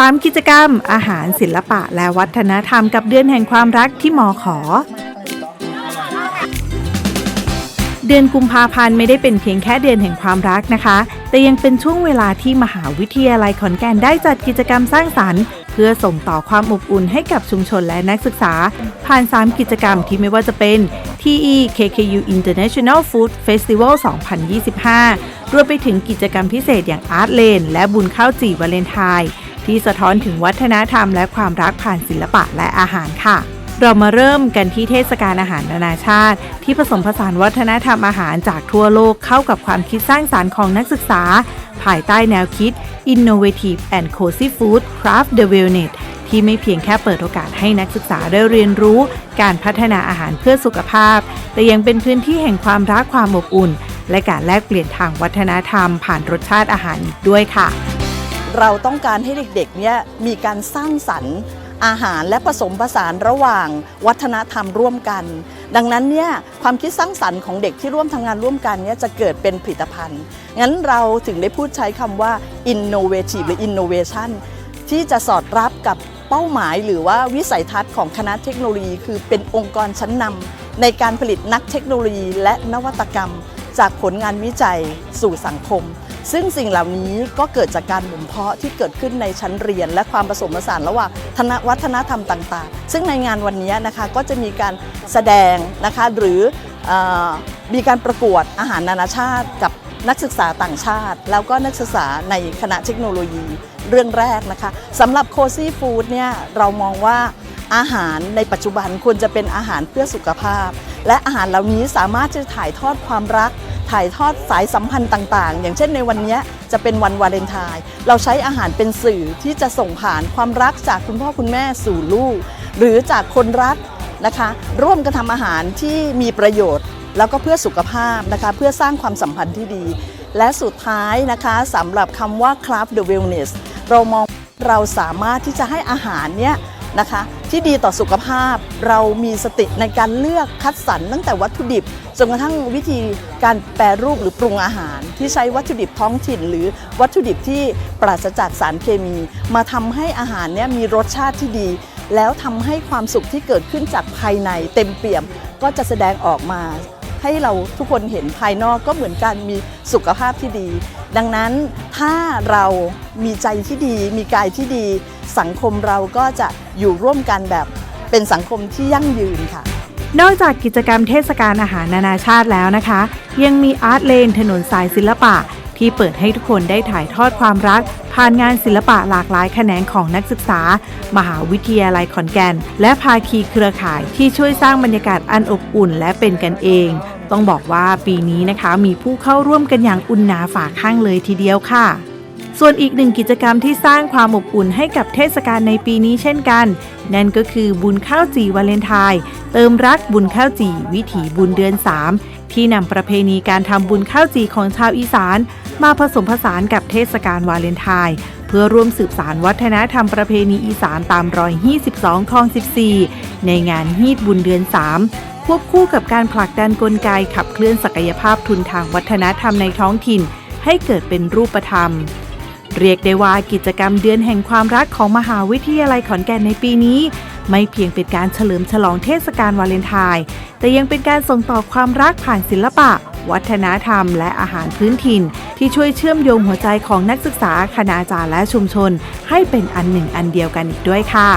3 กิจกรรม อาหารศิลปะและวัฒนธรรมกับเดือนแห่งความรักที่มอขอ เดือนกุมภาพันธ์ไม่ได้เป็นเพียงแค่เดือนแห่งความรักนะคะ แต่ยังเป็นช่วงเวลาที่มหาวิทยาลัยขอนแก่นได้จัดกิจกรรมสร้างสรรค์เพื่อส่งต่อความอบอุ่นให้กับชุมชนและนักศึกษา ผ่าน 3 กิจกรรมที่ไม่ว่าจะเป็น TE KKU International Food Festival 2025 รวมไปถึงกิจกรรมพิเศษอย่าง Art Lane และบุญข้าวจีวาเลนไทน์ ที่สะท้อนถึงวัฒนธรรมและความรักผ่านศิลปะและอาหารค่ะ เรามาเริ่มกันที่เทศกาลอาหารนานาชาติ ที่ผสมผสานวัฒนธรรมอาหารจากทั่วโลกเข้ากับความคิดสร้างสารรค์ของนักศึกษา ภายใต้แนวคิด Innovative and Cozy Food Craft the Wellness ที่ไม่เพียงแค่เปิดโอกาสให้นักศึกษาได้เรียนรู้ การพัฒนาอาหารเพื่อสุขภาพ แต่ยังเป็นพื้นที่แห่งความรักความอบอุ่น และการแลกเปลี่ยนทางวัฒนธรรมผ่านรสชาติอาหารอีกด้วยค่ะ เราต้องการให้เด็กๆเนี่ยมีการสร้างสรรค์อาหารและผสมผสานระหว่างวัฒนธรรมร่วมกัน ดังนั้นเนี่ยความคิดสร้างสรรค์ของเด็กที่ร่วมทำงานร่วมกันเนี่ยจะเกิดเป็นผลิตภัณฑ์ งั้นเราถึงได้พูดใช้คำว่า innovative หรือ innovation ที่จะสอดรับกับเป้าหมายหรือว่าวิสัยทัศน์ของคณะเทคโนโลยี คือเป็นองค์กรชั้นนำในการผลิตนักเทคโนโลยีและนวัตกรรม จากผลงานวิจัยสู่สังคม ซึ่งสิ่งเหล่านี้ก็เกิดจากการบ่มเพาะที่เกิดขึ้นในชั้นเรียน และความผสมผสานระหว่างธนวัฒนธรรมต่าง ๆ ซึ่งในงานวันนี้นะคะก็จะมีการแสดงนะคะหรืออมีการประกวดอาหารนานาชาติกับนักศึกษาต่างชาติ แล้วก็นักศึกษาในคณะเทคโนโลยีเรื่องแรกนะคะสำหรับโคซี่ฟู้ดเนี่ยเรามองว่าอาหารในปัจจุบันควรจะเป็นอาหารเพื่อสุขภาพ และอาหารเหล่านี้สามารถจะถ่ายทอดความรัก ถ่ายทอดสายสัมพันธ์ต่างๆ อย่างเช่นในวันนี้จะเป็นวันวาเลนไทน์เราใช้อาหารเป็นสื่อที่จะส่งผ่านความรักจากคุณพ่อคุณแม่สู่ลูก หรือจากคนรักนะคะ ร่วมกันทำอาหารที่มีประโยชน์ แล้วก็เพื่อสุขภาพนะคะเพื่อสร้างความสัมพันธ์ที่ดี และสุดท้ายนะคะสำหรับคำว่า craft the wellness เรามองเราสามารถที่จะให้อาหารเนี่ย นะคะ ที่ดีต่อสุขภาพเรามีสติในการเลือกคัดสรรตั้งแต่วัตถุดิบจนกระทั่งวิธีการแปรรูปหรือปรุงอาหาร ที่ใช้วัตถุดิบท้องถิ่น หรือวัตถุดิบที่ปราศจากสารเคมี มาทำให้อาหารเนี่ยมีรสชาติที่ดี แล้วทำให้ความสุขที่เกิดขึ้นจากภายในเต็มเปี่ยมก็จะแสดงออกมา ให้เราทุกคนเห็นภายนอกก็เหมือนกันมีสุขภาพที่ดี ดังนั้นถ้าเรามีใจที่ดี มีกายที่ดี สังคมเราก็จะอยู่ร่วมกันแบบเป็นสังคมที่ยั่งยืนค่ะนอกจากกิจกรรมเทศกาลอาหารนานาชาติแล้วนะคะ ยังมีอาร์ตเลนถนนสายศิลปะ ที่เปิดให้ทุกคนได้ถ่ายทอดความรัก ผ่านงานศิลปะหลากหลายแขนงของนักศึกษา มหาวิทยาลัยขอนแก่น และภาคีเครือข่ายที่ช่วยสร้างบรรยากาศอันอบอุ่นและเป็นกันเอง ต้องบอกว่าปีนี้นะคะมีผู้เข้าร่วมกันอย่างอุ่นหนาฝาข้างเลยทีเดียวค่ะส่วนอีกหนึ่งกิจกรรมที่สร้างความอบอุ่นให้กับเทศกาลในปีนี้เช่นกัน นั่นก็คือบุญข้าวจีวาเลนไทน์เติมรักบุญข้าวจีวิถีบุญเดือน 3 ที่นำประเพณีการทำบุญข้าวจีของชาวอีสาน มาผสมผสานกับเทศกาลวาเลนไทน์เพื่อร่วมสืบสานวัฒนธรรมประเพณีอีสานตามรอยฮีด12คลอง 14 ในงานฮีดบุญเดือน 3 ควบคู่กับการผลักดันกลไกขับเคลื่อนศักยภาพทุนทางวัฒนธรรมในท้องถิ่น ให้เกิดเป็นรูปธรรม เรียกได้ว่ากิจกรรมเดือนแห่งความรักของมหาวิทยาลัยขอนแก่นในปีนี้ ไม่เพียงเป็นการเฉลิมฉลองเทศกาลวาเลนไทน์แต่ยังเป็นการส่งต่อความรักผ่านศิลปะ วัฒนธรรม และอาหารพื้นถิ่น ที่ช่วยเชื่อมโยงหัวใจของนักศึกษาคณาจารย์และชุมชน ให้เป็นอันหนึ่งอันเดียวกันอีกด้วยค่ะ